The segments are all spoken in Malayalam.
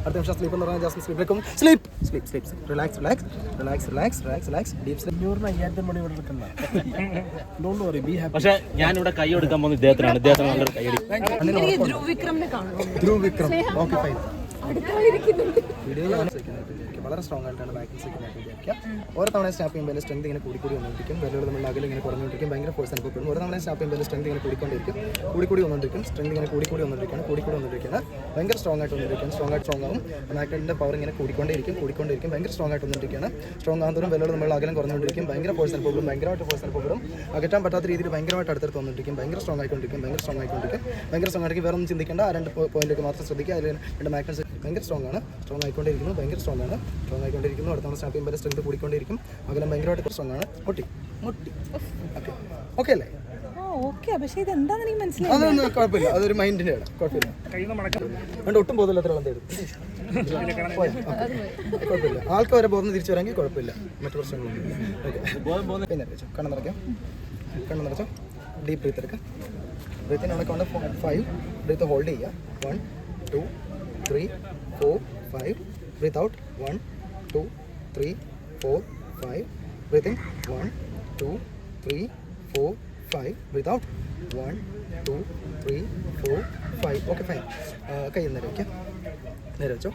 അടുത്ത നിമിഷം സ്ലീപ്പ് എന്ന് പറഞ്ഞാൽ ജാസ്മിൻ സ്ലീപ്പ് വെക്കും sleep. Sleep sleep relax relax relax relax relax relax deep sleep അഞ്ഞൂറിന് അയ്യായിരത്തി മണി ഇവിടെ എടുക്കണ്ട ഡോണ്ട് വറി ബി ഹാപ്പി പക്ഷേ ഞാൻ ഇവിടെ കൈ എടുക്കാൻ പോകുന്നത് ഇദ്ദേഹത്തിനാണ്. ഇദ്ദേഹത്തിന് നല്ലൊരു കാണുമോ ധ്രുവ് വിക്രം ഓക്കെ ഫൈൻ വളരെ സ്ട്രോങ് ആയിട്ടാണ് ബാക്കിൽ ആയിട്ട് വിചാരിക്കുക ഓരോ തവണ സ്റ്റാപ്പ് ചെയ്യുമ്പോൾ സ്ട്രെങ്ത് ഇങ്ങനെ കൂടിക്കൂടി വന്നുകൊണ്ടിരിക്കും വിരലുകൾ നമ്മൾ അകലെ ഇങ്ങനെ കുറഞ്ഞുകൊണ്ടിരിക്കും. ഭയങ്കര ഫോഴ്സ് അനുഭവപ്പെടും ഓരോ തവണ സ്റ്റാപ്പ് ചെയ്യുമ്പോൾ സ്ട്രെങ്ത് ഇങ്ങനെ കൂടിക്കൊണ്ടിരിക്കും കൂടിക്കൂടി വന്നുകൊണ്ടിരിക്കും. സ്ട്രെങ്ത് ഇങ്ങനെ കൂടിക്കൂടി വന്നുകൊണ്ടിരിക്കുകയാണ്. കൂടിക്കൂടി വന്നുകൊണ്ടിരിക്കുകയാണ്. ഭയങ്കര സ്ട്രോങ് ആയിട്ട് വന്നിരിക്കുകയാണ് സ്ട്രോങ് ആയിട്ട് സ്ട്രോങ് ആവും. മാഗ്നറ്റിന്റെ പവർ ഇങ്ങനെ കൂടിക്കൊണ്ടിരിക്കും കൂടിക്കൊണ്ടിരിക്കും ഭയങ്കര സ്ട്രോങ് ആയിട്ട് വന്നിരിക്കുകയാണ് സ്ട്രോങ് ആകുന്നതോറും വിരലുകൾ നമ്മൾ അകലം കുറഞ്ഞുകൊണ്ടിരിക്കും. ഭയങ്കര ഫോഴ്സ് അനുഭവപ്പെടും ഭയങ്കരമായിട്ട് ഫോഴ്സ് അനുഭവപ്പെടും അകറ്റാൻ പറ്റാത്ത രീതിയിൽ ഭയങ്കരമായിട്ട് അടുത്തടുത്ത് വന്നിരിക്കും ഭയങ്കര സ്ട്രോങ് ആയിക്കൊണ്ടിരിക്കും. ഭയങ്കര സ്ട്രോങ് ആയിക്കൊണ്ടിരിക്കും. ഭയങ്കര സ്ട്രോങ് ആയിട്ട് വേറെ ഒന്നും ചിന്തിക്കേണ്ട. ആ രണ്ട് പോയിന്റിലേക്ക് മാത്രം ശ്രദ്ധിക്കുക. അതിൽ രണ്ട് മാഗ്നറ്റ്സ് ഭയങ്കര സ്ട്രോങ് ആണ്. സ്ട്രോങ് ആയിക്കൊണ്ടിരിക്കുന്നു ഭയങ്കര സ്ട്രോങ് ആണ്. സ്ട്രോങ് ആയിക്കൊണ്ടിരിക്കുന്നു അടുത്ത സ്റ്റാപ്പ് ചെയ്യുമ്പോൾ സ്ട്രെങ്ത് കൂടിക്കൊണ്ടിരിക്കും അകലം ഭയങ്കരമായിട്ട് സ്ട്രോങ് ആണ്. മുട്ടി മുട്ടി. ഓക്കെ ഓക്കെ അല്ലേ? അതൊന്നും കുഴപ്പമില്ല. അതൊരു കുഴപ്പമില്ല. ഒട്ടും? കുഴപ്പമില്ല. ആൾക്ക് വരെ ബോധം തിരിച്ചു വരാമെങ്കിൽ കുഴപ്പമില്ല. മറ്റു പ്രശ്നങ്ങളൊന്നും ഓക്കെ പിന്നെ വെച്ചോ കണ്ണ് നിറയ്ക്കാം. കണ്ണ് നിറച്ചോ. ഡീപ് ബ്രീത്ത് എടുക്കാം. ബ്രീത്തിന് കണക്കാണ് ഫൈവ് ബ്രീത്ത് ഹോൾഡ് ചെയ്യുക. One two three four five breath out one two three four five breath in one two three four five breath out one two three four five okay fine കൈ നേരെ വയ്ക്കുക നേരെ വെച്ചോ.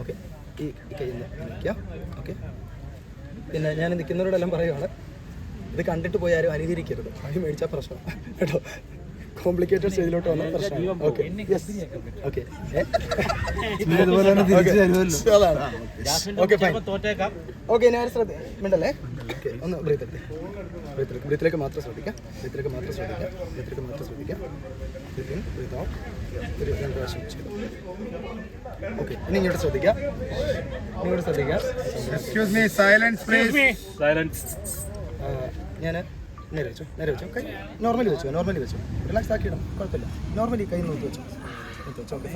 ഓക്കെ ഈ കയ്യിൽ കൈ വയ്ക്കുക ഓക്കെ പിന്നെ ഞാൻ നിൽക്കുന്നവരോടെല്ലാം പറയുകയാണ് ഇത് കണ്ടിട്ട് പോയാലും അനുകരിക്കരുത്. അത് മേടിച്ചാൽ പ്രശ്നം കേട്ടോ. കോംപ്ലിക്കേറ്റഡ് സ്റ്റേജിലോട്ട് വന്ന പ്രശ്നം ഓക്കെ ഓക്കെ ഓക്കെ ഫൈൻ തോറ്റേക്കാം. ഓക്കെ ഞാൻ ശ്രദ്ധ മിണ്ടല്ലേ? ഓക്കെ ഒന്ന് ബ്രീത്ത് ബ്രീത്ത് ബ്രീത്തിലേക്ക് മാത്രം ശ്രദ്ധിക്കാം. ബ്രീത്തിലേക്ക് മാത്രം ശ്രദ്ധിക്കാം. ബ്രീത്തിലേക്ക് മാത്രം ശ്രദ്ധിക്കാം. ബ്രീത്ത് ഇൻ ബ്രീത്ത് ഔട്ട് ഒരു രണ്ട് പ്രാവശ്യം ഓക്കെ ഇനി ഇങ്ങോട്ട് ശ്രദ്ധിക്കാം. ഇങ്ങോട്ട് ശ്രദ്ധിക്കാം. Excuse me silence please silence ഞാൻ നേരെ വെച്ചോ നേരെ വെച്ചോ കൈ നോർമലി വെച്ചോ നോർമലി വെച്ചോ. റിലാക്സ് ആക്കിയിടും കുഴപ്പമില്ല. നോർമലി കൈ നോക്കി വെച്ചോ. വെച്ചു ഓക്കെ.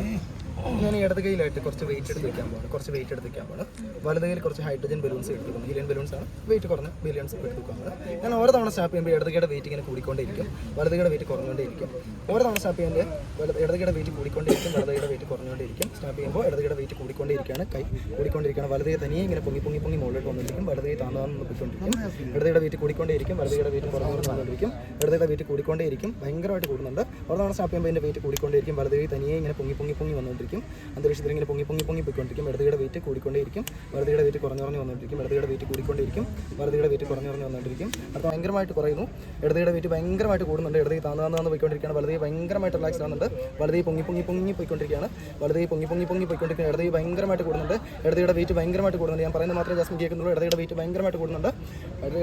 ഞാൻ ഇടത് കൈയിലായിട്ട് കുറച്ച് വെയിറ്റ് എടുത്ത് വെക്കാൻ പോകണം കുറച്ച് വെയിറ്റ് എടുത്ത് വെക്കാൻ പോകണം വലത് കയ്യിൽ കുറച്ച് ഹൈഡ്രജൻ ബലൂൺസ് എടുത്ത് ഹീലിയൻ ബലൂൺസ് ആണ്. വെയിറ്റ് കുറഞ്ഞ ബലൂൺസ് എടുത്ത് വെക്കാൻ പോകണം ഞാൻ ഓരോ തവണ സ്റ്റാപ്പ് ചെയ്യുമ്പോൾ ഇടത് ഇടതുകയുടെ വെയിറ്റ് ഇങ്ങനെ കൂടിക്കൊണ്ടേയിരിക്കും. വലതുകയുടെ വെയിറ്റ് കുറഞ്ഞുകൊണ്ടേയിരിക്കും. ഓരോ തവണ സ്റ്റാപ്പ് ചെയ്യുമ്പോൾ ഇടത് ഇടതുകയുടെ വെയിറ്റ് കൂടിക്കൊണ്ടേയിരിക്കും. വലതുകയുടെ വെയിറ്റ് കുറഞ്ഞുകൊണ്ടേയിരിക്കും. സ്റ്റാപ്പ് ചെയ്യുമ്പോൾ ഇടത് ഇടതുകയുടെ വെയിറ്റ് കൂടിക്കൊണ്ടേയിരിക്കുകയാണ്. കൈ കൂടിക്കൊണ്ടിരിക്കുകയാണ് വലതുകൈ തനിയെ ഇങ്ങനെ പൊങ്ങി പൊങ്ങി പൊങ്ങി മുകളിലോട്ട് വന്നിരിക്കും വലതുകൈ താന്നു നോക്കിക്കൊണ്ടിരിക്കും ഇടത് ഇടതുകയുടെ വെയിറ്റ് കൂടിക്കൊണ്ടേയിരിക്കും. വലതുകയുടെ വെയിറ്റ് കുറഞ്ഞു വന്നുകൊണ്ടിരിക്കും. ഇടതുകയുടെ വെയിറ്റ് കൂടിക്കൊണ്ടേയിരിക്കും. ഭയങ്കരമായിട്ട് കൂടുന്നുണ്ട്. ഓരോ തവണ സ്റ്റാപ്പ് ചെയ്യുമ്പോൾ ഇതിന്റെ വെയിറ്റ് കൂടിക്കൊണ്ടേയിരിക്കും. വലതുകൈ തനിയെ ഇങ്ങനെ പൊങ്ങി പൊങ്ങി പൊങ്ങി വന്നുകൊണ്ടിരിക്കും. അന്തരീക്ഷത്തിൽ ഇങ്ങനെ പൊങ്ങി പൊങ്ങി പൊങ്ങി പോയിക്കൊണ്ടിരിക്കും. ഇടതുകയുടെ വെയിറ്റ് കൂടിക്കൊണ്ടേയിരിക്കും. വലതുകയുടെ വെയിറ്റ് കുറഞ്ഞു കുറഞ്ഞു വന്നുകൊണ്ടിരിക്കും. ഇടതുകയുടെ വെയിറ്റ് കൂടിക്കൊണ്ടിരിക്കും വലതുകയുടെ വെയിറ്റ് കുറഞ്ഞു കുറഞ്ഞു വന്നുകൊണ്ടിരിക്കും. അത് ഭയങ്കരമായിട്ട് കുറയുന്നു. ഇടതിയുടെ വെയിറ്റ് ഭയങ്കരമായിട്ട് കൂടുന്നുണ്ട്. ഇടതി താന്ന് താന്ന് പോയിക്കൊണ്ടിരിക്കുകയാണ്. വലതുകൈ ഭയങ്കരമായിട്ട് റിലാക്സ് ആവുന്നുണ്ട്. വലതുകൈ പൊങ്ങി പൊങ്ങി പൊങ്ങി പോയിക്കൊണ്ടിരിക്കുകയാണ്. വലതുകൈ പൊങ്ങി പൊങ്ങി പൊങ്ങി പോയിക്കൊണ്ടിരിക്കുകയാണ്. ഇടതി ഭയങ്കരമായിട്ട് കൂടുന്നുണ്ട്. ഇടതിയുടെ വെയിറ്റ് ഭയങ്കരമായിട്ട് കൂടുന്നുണ്ട്. ഞാൻ പറയുന്നത് മാത്രമേ ജാസ്മിൻ കേൾക്കുന്നുള്ളൂ. ഇടതിയുടെ വെയിറ്റ് ഭയങ്കരമായിട്ട് കൂടുന്നുണ്ട്.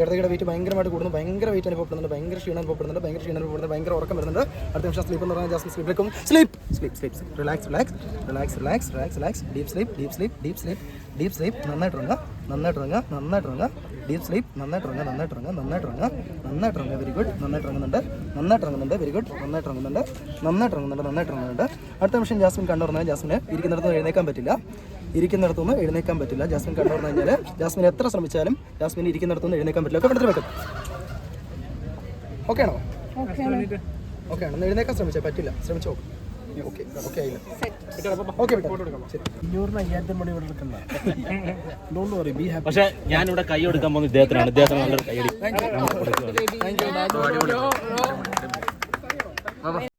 ഇടതിയുടെ വെയിറ്റ് ഭയങ്കരമായിട്ട് കൂടുന്നു. ഭയങ്കര വെയിറ്റ് അനുഭവപ്പെടുന്നുണ്ട്. ഭയങ്കര ക്ഷീണം അനുഭവപ്പെടുന്നുണ്ട്. ഭയങ്കര ക്ഷീണം അനുഭവപ്പെടുന്നുണ്ട്. ഭയങ്കര ഉറക്കം വരുന്നുണ്ട്. അടുത്ത നിമിഷം സ്ലീപ്പ് എന്ന് പറഞ്ഞാൽ Jasmine sleep sleep sleep sleep. Relax relax relax relax relax relax deep sleep deep sleep deep sleep deep sleep നന്നായിട്ട് ഉറങ്ങുക നന്നായിട്ട് ഉറങ്ങുക നന്നായിട്ട് ഉറങ്ങുക. ഡീപ് സ്ലീപ്പ് നന്നായിട്ട് ഉറങ്ങുക നന്നായിട്ട് ഉറങ്ങുക നന്നായിട്ട് ഉറങ്ങുക നന്നായിട്ട് ഉറങ്ങുക. വെരി ഗുഡ് നന്നായിട്ട് ഉറങ്ങുന്നുണ്ട്. നന്നായിട്ട് ഉറങ്ങുന്നുണ്ട്. വെരി ഗുഡ് നന്നായിട്ട് ഉറങ്ങുന്നുണ്ട്. നന്നായിട്ട് ഉറങ്ങുന്നുണ്ട്. നന്നായിട്ട് ഉറങ്ങുന്നുണ്ട്. അടുത്ത നിമിഷം ജാസ്മിൻ കണ്ടു പറഞ്ഞാൽ ജാസ്മിന് ഇരിക്കുന്നിടത്തും എഴുന്നേക്കാൻ പറ്റില്ല. ഇരിക്കുന്നിടത്തുനിന്ന് എഴുന്നേക്കാൻ പറ്റില്ല. ജാസ്മിൻ കണ്ടു പറഞ്ഞു കഴിഞ്ഞാൽ ജാസ്മിൻ എത്ര ശ്രമിച്ചാലും ജാസ്മിൻ ഇരിക്കുന്നിടത്തുനിന്ന് എഴുന്നേക്കാൻ പറ്റില്ല. ഒക്കെ വെക്കാം. ഓക്കെ ആണോ ഓക്കെ ആണോ എഴുന്നേക്കാൻ ശ്രമിച്ചാൽ പറ്റില്ല. ശ്രമിച്ചു നോക്കും ഓക്കെ ഓക്കെ ആയില്ല. ഓക്കെ ശരി അഞ്ഞൂറിന് അയ്യായിരത്തി മണി ഇവിടെ എടുക്കണ്ട ഡോണ്ട് വറി ബി ഹാപ്പി പക്ഷെ ഞാനിവിടെ കൈ എടുക്കാൻ പോകുന്നത് ഇദ്ദേഹത്തിനാണ്. ഇദ്ദേഹത്തിന് നല്ലൊരു കൈ യു